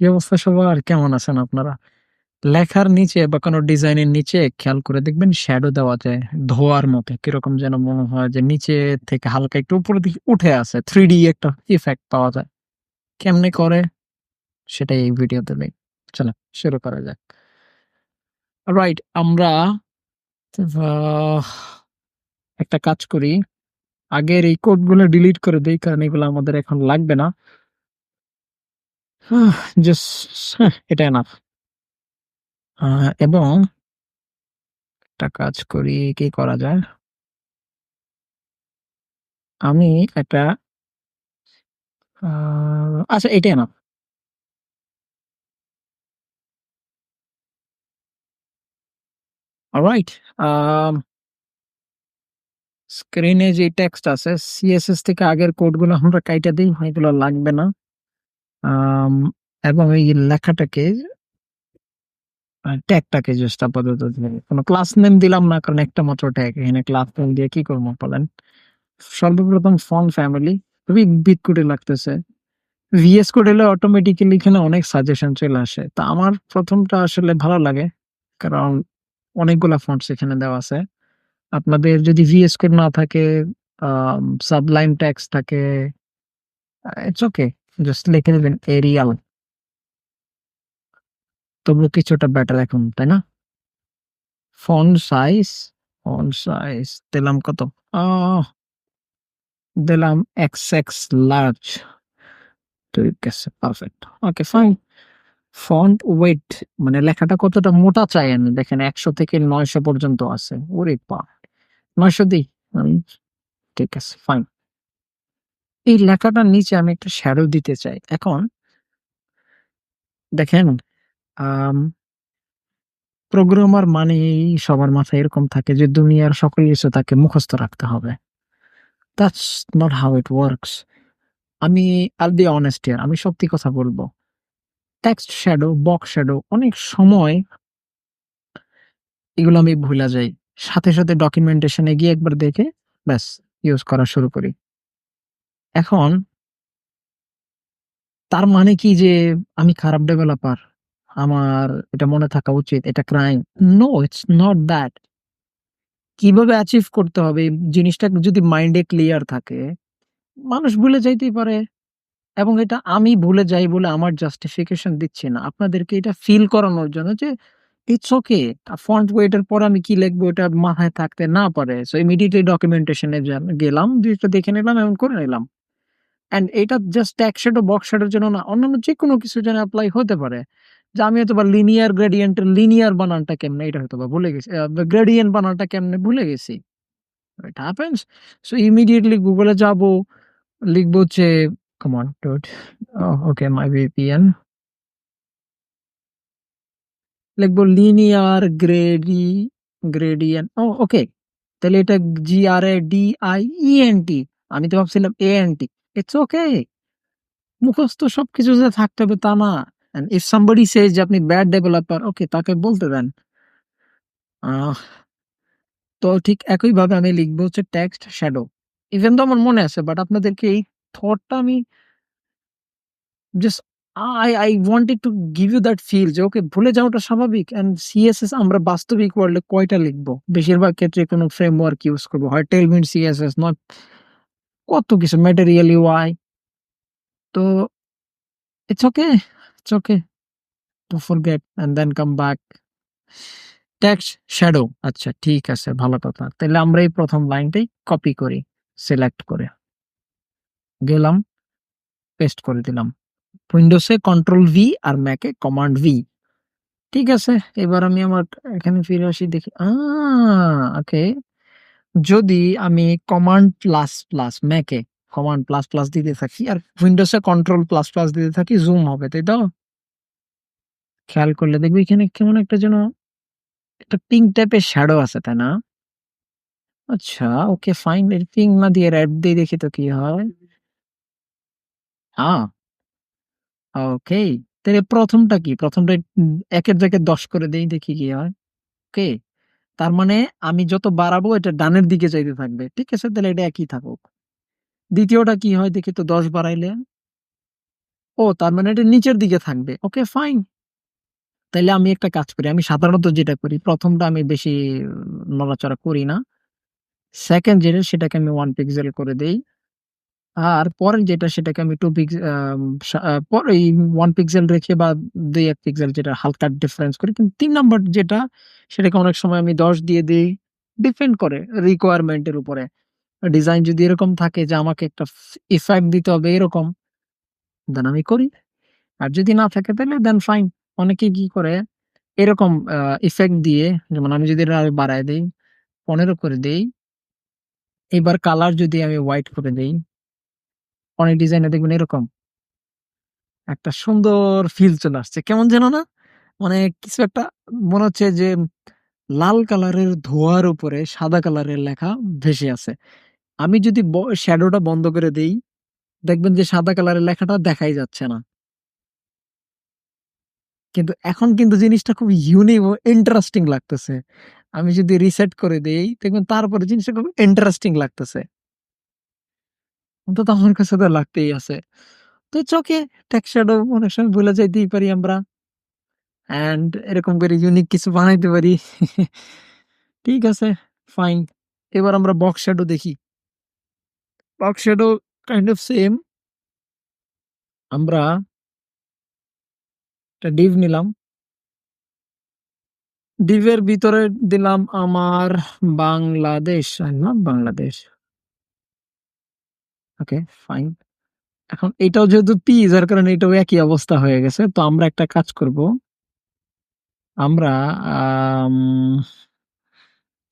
কি অবস্থা সবার? কেমন আছেন আপনারা? লেখার নিচে বা কোনো ডিজাইনের নিচে খেয়াল করে দেখবেন শ্যাডো দেওয়া যায়, ধোঁয়ার মতো। কীরকম যেন মনে হয় যে নিচে থেকে হালকা একটু উপরের দিকে উঠে আসে। 3D একটা ইফেক্ট পাওয়া যায়। কেমনে করে? সেটাই এই ভিডিওতে দেই। চলেন, শুরু করা যাক। রাইট আমরা একটা কাজ করি। আগের এই কোডগুলো ডিলিট করে দিই, কারণ এগুলো আমাদের এখন লাগবে না। জাস্ট এটা এনাফ। আ এবং একটা কাজ করি, কি করা যায়? আমি একটা আ আচ্ছা এটা এনাফ। অলরাইট আম স্ক্রিনে যে টেক্সট আছে CSS থেকে আগের কোডগুলো আমরা কাইটা দেই। এগুলো লাগবে না। এবং এই লেখাটাকে ট্যাগটাকে জাস্ট আপাতত কোনো ক্লাস নেম দিলাম না, কারণ একটা মাত্র ট্যাগ। এখানে ক্লাস নেম দিয়ে কি করব বলেন? সর্বপ্রথম ফন্ট ফ্যামিলি খুবই বিদকুটে লাগতেছে। VS কোড হলে অটোমেটিক্যালি এখানে অনেক সাজেশন চলে আসে। তা আমার প্রথমটা আসলে ভালো লাগে। কারণ অনেকগুলা ফন্টস এখানে দেওয়া আছে। আপনাদের যদি VS কোড না থাকে, আম সাবলাইম টেক্সট থাকে ইটস ওকে। জাস্ট লিখে দিবেন এরিয়াল। তবুও কিছুটা বেটার এখন, তাই না? ফন্ট সাইজ, ফন্ট সাইজ দিলাম কত? দিলাম XX লার্জ। ঠিক আছে, perfect. Okay fine. Font weight মানে লেখাটা কতটা মোটা চাই আমি দেখেন ১০০ থেকে ৯০০ পর্যন্ত আছে। ওরে বাপ! ৯০০ দেই? ঠিক আছে, ফাইন। এই লেখাটার নিচে আমি একটা শ্যাডো দিতে চাই। এখন দেখেন প্রোগ্রামার মানেই সবার মাথায় এরকম থাকে যে দুনিয়ার সকল কিছু তাকে মুখস্থ রাখতে হবে। That's not how it works. আমি I'll be অনেস্ট ইয়ার আমি সত্যি কথা বলব টেক্সট শ্যাডো, বক্স শ্যাডো অনেক সময় এগুলো আমি ভুইলা যাই। সাথে, সাথে ডকুমেন্টেশন গিয়ে একবার দেখে ব্যাস ইউজ করা শুরু করি। এখন তার মানে কি যে আমি খারাপ ডেভেলপার? আমার এটা মনে থাকা উচিত, এটা crime. No, it's not that. কীভাবে অ্যাচিভ করতে হবে জিনিসটা যদি মাইন্ডে ক্লিয়ার থাকে, মানুষ ভুলে যাইতেই পারে। এবং এটা আমি ভুলে যাই বলে আমার জাস্টিফিকেশন দিচ্ছি না। আপনাদেরকে এটা ফিল করানোর জন্য যে ইটস ওকে। ফন্ট ওয়েট এর পরে আমি কি লিখব এটা মাথায় থাকতে না পারে। সো ইমিডিয়েটলি ডকুমেন্টেশন গেলাম, জিনিসটা দেখে নিলাম এবং করে নিলাম। অ্যান্ড এটা জাস্ট টেক্সট শ্যাডো, বক্স শ্যাডোর জন্য না, অন্যান্য যেকোনো কিছুর জন্য অ্যাপ্লাই হতে পারে। যে আমি হয়তো বা লিনিয়ার গ্রেডিয়েন্ট এর লিনিয়ার বানানটা কেমনে এটা হয়তো বা ভুলে গেছি। গ্রেডিয়েন্ট বানানটা কেমনে ভুলে গেছি। It happens. So immediately Google এ যাব, লিখব হচ্ছে dude. Oh, okay, my VPN. লিখব লিনিয়ার গ্রেডি গ্রেডিয়েন্ট ও ওকে। তাহলে এটা G-R-A-D-I-E-N-T আমি তো ভাবছিলাম A-N-T ইটস ওকে। মুখস্থ সবকিছু যে থাকতে হবে তা না। অ্যান্ড ইফ somebody says যে আপনি ব্যাড ডেভেলপার ওকে তাকে বলতে দেন। তো ঠিক একইভাবে আমি লিখব হচ্ছে টেক্সট শ্যাডো। ইভেন তো আমার মনে আছে বাট আপনাদেরকে এই থটটা আমি just I I wanted to give you that feel যে ওকে ভুলে যাওয়াটা স্বাভাবিক অ্যান্ড CSS আমরা বাস্তবিক ওয়ার্ল্ডে কয়টা লিখব? বেশিরভাগ ক্ষেত্রে কোনো ফ্রেমওয়ার্ক ইউজ করব হয় Tailwind CSS নয় কত কিছু Material UI তো it's okay, it's okay. to forget and then come back. Text shadow আচ্ছা ঠিক আছে ভালো কথা। তাইলে আমরা এই ১ম লাইনটাই কপি করি সিলেক্ট করে। গেলাম, পেস্ট করে দিলাম। উইন্ডোজে কন্ট্রোল ভি আর ম্যাকে কমান্ড ভি। ঠিক আছে। এবার আমি আমার এখানে ফিরে আসি দেখি আ ওকে। যদি আমি কমান্ড প্লাস, প্লাস ম্যাকে কমান্ড প্লাস, প্লাস দিতে থাকি আর উইন্ডোজে কন্ট্রোল প্লাস, প্লাস দিতে থাকি জুম হবে, তাই তো? খেয়াল করলে দেখবে এখানে কেমন একটা যেন একটা পিঙ্ক টাইপের শ্যাডো আছে, তাই না? আচ্ছা ওকে ফাইন এর পিঙ্ক না দিয়ে রেড দিয়ে দেখি তো কি হয়? ওকে। তাইলে ১ম টা কি? ১ম টা উম ১ জায়গায় ১০ করে দেই দেখি কি হয়। ওকে। তার মানে আমি যত বাড়াবো, এটা ডানের দিকে যাইতে থাকবে। ঠিক আছে? তাহলে এটা একই থাকুক। দ্বিতীয়টা কি হয় দেখি তো ১০ বাড়াইলে? ও, তার মানে এটা নিচের দিকে থাকবে। Okay, fine. তাইলে আমি একটা কাজ করি। আমি সাধারণত যেটা করি, প্রথমটা আমি বেশি নড়াচড়া করি না। সেকেন্ড যেটা, সেটাকে আমি ওয়ান পিক্সেল করে দেই। আর পরের যেটা সেটাকে আমি 2 পিক্স আম সা পরে 1 পিক্সেল রেখে বা ২-১ পিক্সেল যেটা হালকা ডিফারেন্স করি। কিন্তু ৩ নাম্বার যেটা সেটাকে অনেক সময় আমি ১০ দিয়ে দেই। ডিপেন্ড করে রিকোয়ারমেন্ট এর উপরে। ডিজাইন যদি এরকম থাকে যে আমাকে একটা ইফেক্ট দিতে হবে এরকম, দেন আমি করি। আর যদি না থাকে তাহলে দেন ফাইন। অনেকে কি করে এরকম ইফেক্ট দিয়ে যেমন আমি যদি এটা বাড়ায় দেই, ১৫ করে দেই। এবার কালার যদি আমি হোয়াইট করে দেই। অনেক ডিজাইনে দেখবেন এরকম। একটা সুন্দর ফিল চলে আসছে। কেমন যেন না? মানে কিছু একটা মনে হচ্ছে যে লাল কালারের ধোঁয়ার উপরে সাদা কালারের লেখা ভেসে আছে। আমি যদি শ্যাডোটা বন্ধ করে দেই, দেখবেন যে সাদা কালারের লেখাটা দেখাই যাচ্ছে না। কিন্তু এখন কিন্তু জিনিসটা খুব ইউনিক ও ইন্টারেস্টিং লাগতেছে। আমি যদি রিসেট করে দেই, দেখবেন তারপরে জিনিসটা খুব ইন্টারেস্টিং লাগতেছে। অন্তত আমার কাছে তো লাগতেই আছে। তো টেক্সট শ্যাডো অনেক সময় ভুলে যাইতেই পারি আমরা। অ্যান্ড এরকম করে ইউনিক কিছু বানাইতে পারি। ঠিক আছে, ফাইন। এবার আমরা বক্স শ্যাডো দেখি। Box shadow kind of same. আমরা একটা ডিভ নিলাম। ডিভের ভিতরে দিলাম আমার Bangladesh. Love Bangladesh. Okay, fine. এখন এটাও যেহেতু পি যার কারণে এটাও একই অবস্থা হয়ে গেছে। তো আমরা একটা কাজ করব। আমরা আম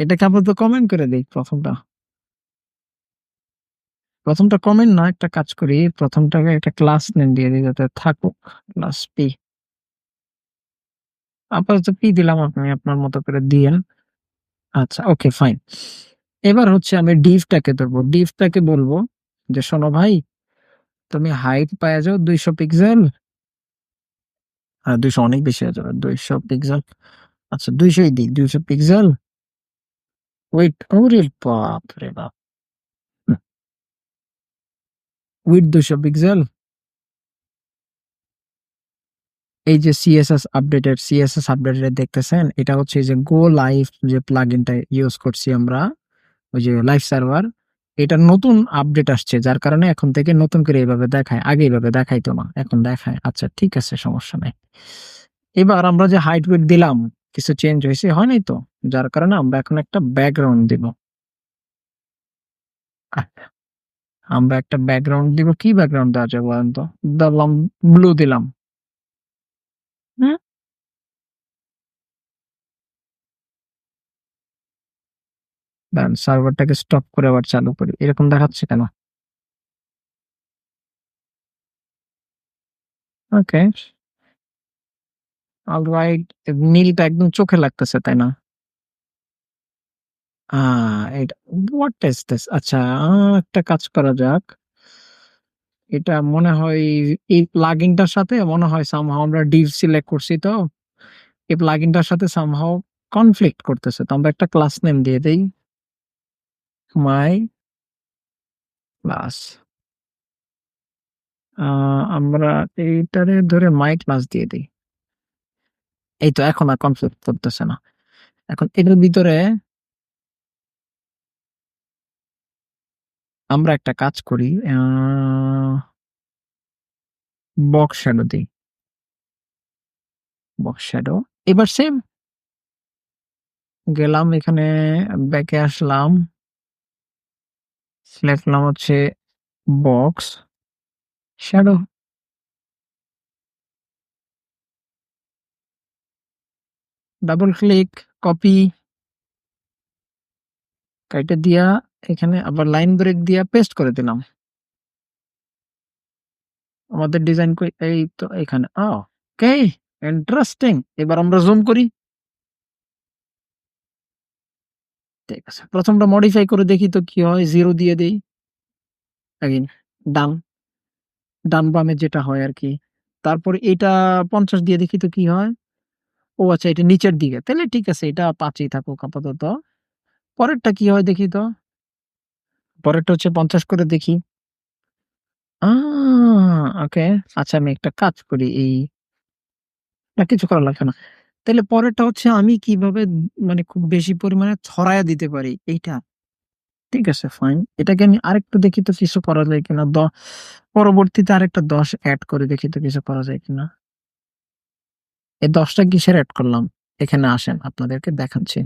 এটাকে আপাতত কমেন্ট করে দেই প্রথমটা। প্রথমটা কমেন্ট না, একটা কাজ করি। প্রথমটাকে একটা ক্লাস নেম দিয়ে দিই যাতে থাকুক। Class P. আপাতত পি দিলাম আপনি আপনার মতো করে দিয়েন। আচ্ছা, ওকে ফাইন। এবার হচ্ছে আমি ডিভটাকে ধরবো। ডিভটাকে বলব যে, "শোনো ভাই, তুমি হাইট পাইয়া যাও ২০০ পিক্সেল" হ্যাঁ, ২০০ অনেক বেশি হয়ে যাবে। ২০০ পিক্সেল। আচ্ছা ২০০ ই দিই। ২০০ পিক্সেল। উইডথ ওরে বাপরে বাপ! হুম। Width ২০০ pixel. এই যে সিএসএস আপডেটের সিএসএস আপডেটের দেখতেছেন? এটা হচ্ছে এই যে গো লাইভ যে প্লাগইনটা ইউজ করছি আমরা, ওই যে লাইভ সার্ভার, এটার নতুন আপডেট আসছে। যার কারণে এখন থেকে নতুন করে এভাবে দেখায়। আগে এভাবে দেখাইতো না। এখন দেখায়। আচ্ছা ঠিক আছে সমস্যা নাই। এবার আমরা যে হাইট উইডথ দিলাম, কিছু চেঞ্জ হয়েছে হয় নাই তো? যার কারণে আমরা এখন একটা ব্যাকগ্রাউন্ড দিব। আচ্ছা। আমরা একটা ব্যাকগ্রাউন্ড দিব। কি ব্যাকগ্রাউন্ড দেওয়া যায় বলেন তো? দিলাম ব্লু দিলাম। হুম? দাঁড়ান সার্ভারটাকে স্টপ করে আবার চালু করি। এরকম দেখাচ্ছে কেন? ওকে। অলরাইট। নীলটা একদম চোখে লাগতেছে, তাই না? এটা হোয়াট ইস দিস? আচ্ছা একটা কাজ করা যাক। এটা মনে হয় এই প্লাগইনটার সাথে মনে হয় সামহাউ আমরা ডিভ সিলেক্ট করছি তো। এই প্লাগইনটার সাথে সামহাউ কনফ্লিক্ট করতেছে। তো আমরা একটা ক্লাস নেম দিয়ে দেই। My class. আমরা এইটারে ধরে মাই ক্লাস দিয়ে দেই। এই তো এখন আর কনফ্লিক্ট করতেছে না। এখন এটার ভিতরে আমরা একটা কাজ করি। আ বক্স শ্যাডো দেই। Box shadow. এবার সেম। গেলাম এখানে, ব্যাকে আসলাম। লিখলাম হচ্ছে box shadow. Double click, copy. কাইটে দিয়া এখানে আবার লাইন ব্রেক দিয়া পেস্ট করে দিলাম। আমাদের ডিজাইন? এই তো এখানে। Okay, interesting. এবার আমরা জুম করি। ঠিক আছে। ১ম টা মডিফাই করে দেখি তো কি হয়? 0 দিয়ে দেই। এগেইন ডান। ডান বামে যেটা হয় আরকি। তারপর এটা ৫০ দিয়ে দেখি তো কি হয়? ও আচ্ছা এটা নিচের দিকে। তাইলে ঠিক আছে, এটা ৫ ই থাকুক আপাতত। পরেরটা কি হয় দেখি তো? পরেরটা হচ্ছে ৫০ করে দেখি। ওকে। আচ্ছা আমি একটা কাজ করি, এই না, কিছু করা লাগবে না। তাইলে পরেরটা হচ্ছে আমি কীভাবে মানে খুব বেশি পরিমাণে ছড়ায়া দিতে পারি এইটা? ঠিক আছে ফাইন। এটাকে আমি আরেকটু দেখি তো কিছু করা যায় কিনা। পরবর্তীতে আরেকটা ১০ এড করে দেখি তো কিছু করা যায় কিনা। এই ১০ টা কিসের এড করলাম? এখানে আসেন আপনাদেরকে দেখাচ্ছি।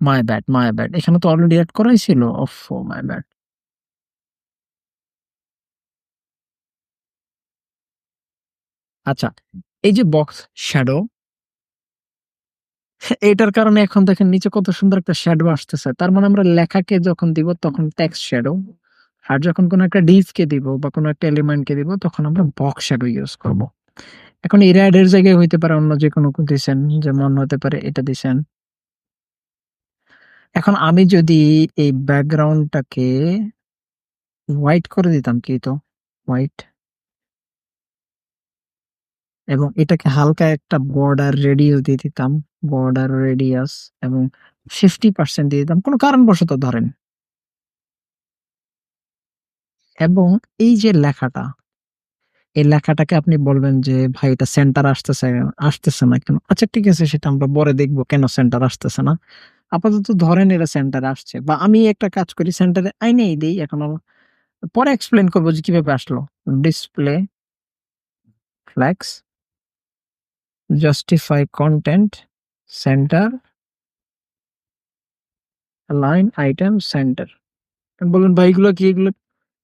My bad, my bad. এখানে তো অলরেডি অ্যাড করাই ছিল। ওফফো মাই ব্যাড। আচ্ছা, এই যে বক্স শ্যাডো এটার কারণে এখন দেখেন নিচে কত সুন্দর একটা শ্যাডো আসতেছে। তার মানে আমরা লেখাকে যখন দিব তখন টেক্সট শ্যাডো। আর যখন কোনো একটা ডিভকে দিব বা কোনো একটা এলিমেন্টকে দিব তখন আমরা বক্স শ্যাডো ইউজ করব। এখন এই রেড জায়গায় হইতে পারে অন্য যে যেকোনো দিছেন। যেমন হতে পারে এটা দিছেন। এখন আমি যদি এই ব্যাকগ্রাউন্ডটাকে হোয়াইট করে দিতাম কি তো? হোয়াইট। এবং এটাকে হালকা একটা বর্ডার রেডিয়াস দিয়ে দিতাম। বর্ডার রেডিয়াস এবং 50% দিয়ে দিতাম। কোনো কারণবশত ধরেন। এবং এই যে লেখাটা, এই লেখাটাকে আপনি বলবেন যে ভাই এটা সেন্টার আসতেছে আসতেছে না কেন? আচ্ছা ঠিক আছে সেটা আমরা পরে দেখব কেন সেন্টার আসতেছে না। আপাতত ধরেন এটা সেন্টারে আসছে বা আমি একটা কাজ করি সেন্টারে আইনেই দিই এখন পরে এক্সপ্লেন করব যে কীভাবে আসলো। Display flex justify content center align items center. বলবেন ভাই এগুলো কি এগুলো?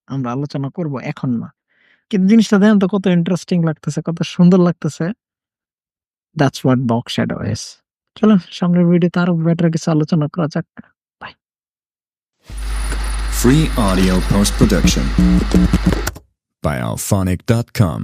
আমরা আলোচনা করব এখন না। কিন্তু জিনিসটা দেখেন তো কত ইন্টারেস্টিং লাগতেছে, কত সুন্দর লাগতেছে। That's what box shadow is. চলুন সামনের ভিডিওতে আরও বেটার কিছু আলোচনা করা যাক। Bye. Free audio post production by alphonic.com.